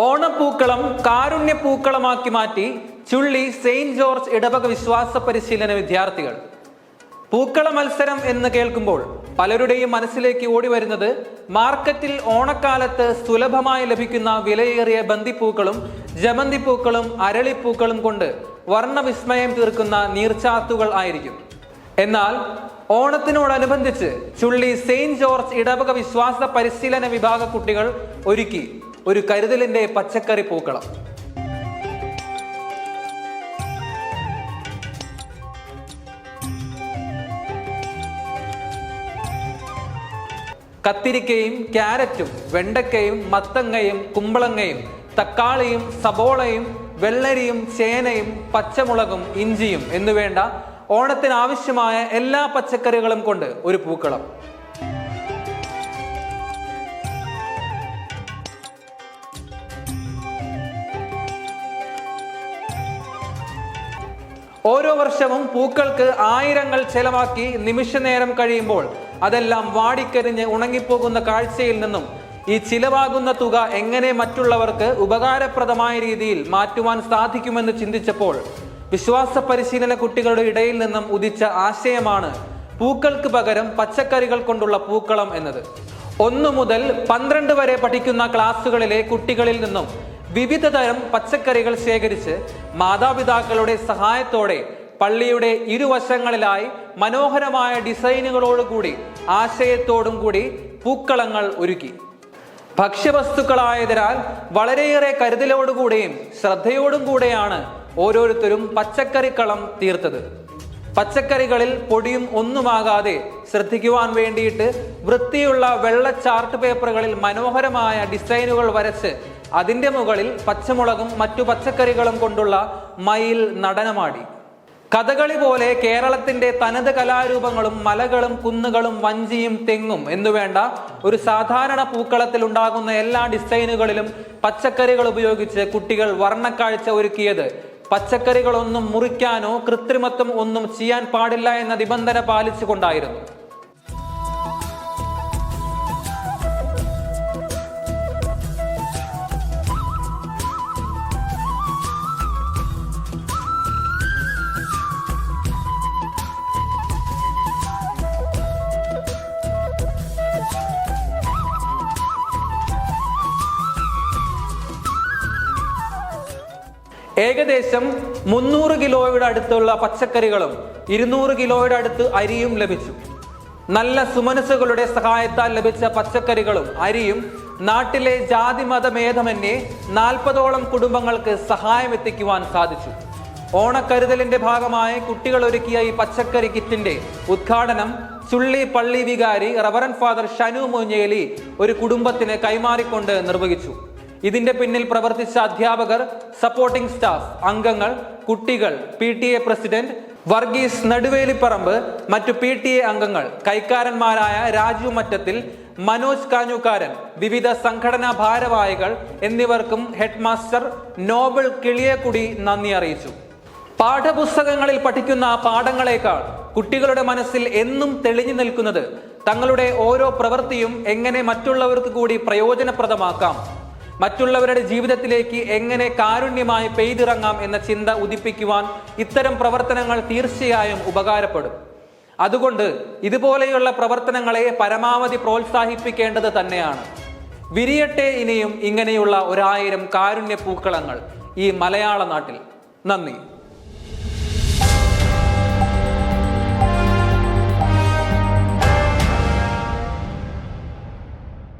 ഓണപ്പൂക്കളം കാരുണ്യപ്പൂക്കളമാക്കി മാറ്റി ചുള്ളി Saint George ഇടവക വിശ്വാസ പരിശീലന വിദ്യാർത്ഥികൾ. പൂക്കള മത്സരം എന്ന് കേൾക്കുമ്പോൾ പലരുടെയും മനസ്സിലേക്ക് ഓടി വരുന്നത് മാർക്കറ്റിൽ ഓണക്കാലത്ത് സുലഭമായി ലഭിക്കുന്ന വിലയേറിയ ബന്ദിപ്പൂക്കളും ജമന്തിപ്പൂക്കളും അരളിപ്പൂക്കളും കൊണ്ട് വർണവിസ്മയം തീർക്കുന്ന നീർച്ചാത്തുകൾ ആയിരിക്കും. എന്നാൽ ഓണത്തിനോടനുബന്ധിച്ച് ചുള്ളി സെയിന്റ് ജോർജ് ഇടവക വിശ്വാസ പരിശീലന വിഭാഗ കുട്ടികൾ ഒരുക്കി. ഒരു കരുതലിന്റെ പച്ചക്കറി പൂക്കളം. കത്തിരിക്കയും ക്യാരറ്റും വെണ്ടക്കയും മത്തങ്ങയും കുമ്പളങ്ങയും തക്കാളിയും സബോളയും വെള്ളരിയും ചേനയും പച്ചമുളകും ഇഞ്ചിയും എന്നുവേണ്ട ഓണത്തിന് ആവശ്യമായ എല്ലാ പച്ചക്കറികളും കൊണ്ട് ഒരു പൂക്കളം. ഓരോ വർഷവും പൂക്കൾക്ക് ആയിരങ്ങൾ ചെലവാക്കി നിമിഷനേരം കഴിയുമ്പോൾ അതെല്ലാം വാടിക്കരിഞ്ഞ് ഉണങ്ങിപ്പോകുന്ന കാഴ്ചയിൽ നിന്നും ഈ ചിലവാകുന്ന തുക എങ്ങനെ മറ്റുള്ളവർക്ക് ഉപകാരപ്രദമായ രീതിയിൽ മാറ്റുവാൻ സാധിക്കുമെന്ന് ചിന്തിച്ചപ്പോൾ വിശ്വാസ പരിശീലന കുട്ടികളുടെ ഇടയിൽ നിന്നും ഉദിച്ച ആശയമാണ് പൂക്കൾക്ക് പകരം പച്ചക്കറികൾ കൊണ്ടുള്ള പൂക്കളം എന്നത്. ഒന്നു മുതൽ പന്ത്രണ്ട് വരെ പഠിക്കുന്ന ക്ലാസ്സുകളിലെ കുട്ടികളിൽ നിന്നും വിവിധ തരം പച്ചക്കറികൾ ശേഖരിച്ച് മാതാപിതാക്കളുടെ സഹായത്തോടെ പള്ളിയുടെ ഇരുവശങ്ങളിലായി മനോഹരമായ ഡിസൈനുകളോടുകൂടി ആശയത്തോടും കൂടി പൂക്കളങ്ങൾ ഒരുക്കി. ഭക്ഷ്യവസ്തുക്കളായതിനാൽ വളരെയേറെ കരുതലോടുകൂടെയും ശ്രദ്ധയോടും കൂടെയാണ് ഓരോരുത്തരും പച്ചക്കറിക്കളം തീർത്തത്. പച്ചക്കറികളിൽ പൊടിയും ഒന്നുമാകാതെ ശ്രദ്ധിക്കുവാൻ വേണ്ടിയിട്ട് വൃത്തിയുള്ള വെള്ള ചാർട്ട് പേപ്പറുകളിൽ മനോഹരമായ ഡിസൈനുകൾ വരച്ച് അതിന്റെ മുകളിൽ പച്ചമുളകും മറ്റു പച്ചക്കറികളും കൊണ്ടുള്ള മയിൽ നടനമാടി. കഥകളി പോലെ കേരളത്തിന്റെ തനത് കലാരൂപങ്ങളും മലകളും കുന്നുകളും വഞ്ചിയും തെങ്ങും എന്നുവേണ്ട ഒരു സാധാരണ പൂക്കളത്തിൽ ഉണ്ടാകുന്ന എല്ലാ ഡിസൈനുകളിലും പച്ചക്കറികൾ ഉപയോഗിച്ച് കുട്ടികൾ വർണക്കാഴ്ച ഒരുക്കിയത്. പച്ചക്കറികളൊന്നും മുറിക്കാനോ കൃത്രിമത്വം ഒന്നും ചെയ്യാൻ പാടില്ല എന്ന നിബന്ധന പാലിച്ചുകൊണ്ടായിരുന്നു. ഏകദേശം മുന്നൂറ് കിലോയുടെ അടുത്തുള്ള പച്ചക്കറികളും ഇരുന്നൂറ് കിലോയുടെ അടുത്ത് അരിയും ലഭിച്ചു. നല്ല സുമനസുകളുടെ സഹായത്താൽ ലഭിച്ച പച്ചക്കറികളും അരിയും നാട്ടിലെ ജാതി മതഭേദമന്യേ നാൽപ്പതോളം കുടുംബങ്ങൾക്ക് സഹായം എത്തിക്കുവാൻ സാധിച്ചു. ഓണക്കരുതലിന്റെ ഭാഗമായി കുട്ടികൾ ഒരുക്കിയ ഈ പച്ചക്കറി കിറ്റിന്റെ ഉദ്ഘാടനം ചുള്ളി പള്ളി വികാരി റവറൻ ഫാദർ ഷനു മോഞ്ഞേലി ഒരു കുടുംബത്തിന് കൈമാറിക്കൊണ്ട് നിർവഹിച്ചു. ഇതിന്റെ പിന്നിൽ പ്രവർത്തിച്ച അധ്യാപകർ സപ്പോർട്ടിംഗ് സ്റ്റാഫ് അംഗങ്ങൾ കുട്ടികൾ P T A president Varghese Naduvelipparamb മറ്റു പി ടി എ അംഗങ്ങൾ കൈക്കാരന്മാരായ രാജു മറ്റത്തിൽ മനോജ് കാഞ്ഞുകാരൻ വിവിധ സംഘടനാ ഭാരവാഹികൾ എന്നിവർക്കും ഹെഡ്മാസ്റ്റർ നോബൽ കിളിയക്കുടി നന്ദി അറിയിച്ചു. പാഠപുസ്തകങ്ങളിൽ പഠിക്കുന്ന പാഠങ്ങളെക്കാൾ കുട്ടികളുടെ മനസ്സിൽ എന്നും തെളിഞ്ഞു നിൽക്കുന്നത് തങ്ങളുടെ ഓരോ പ്രവൃത്തിയും എങ്ങനെ മറ്റുള്ളവർക്ക് കൂടി പ്രയോജനപ്രദമാക്കാം മറ്റുള്ളവരുടെ ജീവിതത്തിലേക്ക് എങ്ങനെ കാരുണ്യമായി പെയ്തിറങ്ങാം എന്ന ചിന്ത ഉദിപ്പിക്കുവാൻ ഇത്തരം പ്രവർത്തനങ്ങൾ തീർച്ചയായും ഉപകാരപ്പെടും. അതുകൊണ്ട് ഇതുപോലെയുള്ള പ്രവർത്തനങ്ങളെ പരമാവധി പ്രോത്സാഹിപ്പിക്കേണ്ടത് തന്നെയാണ്. വിരിയട്ടെ ഇനിയും ഇങ്ങനെയുള്ള ഒരായിരം കാരുണ്യ പൂക്കളങ്ങൾ ഈ മലയാള നാട്ടിൽ. നന്ദി.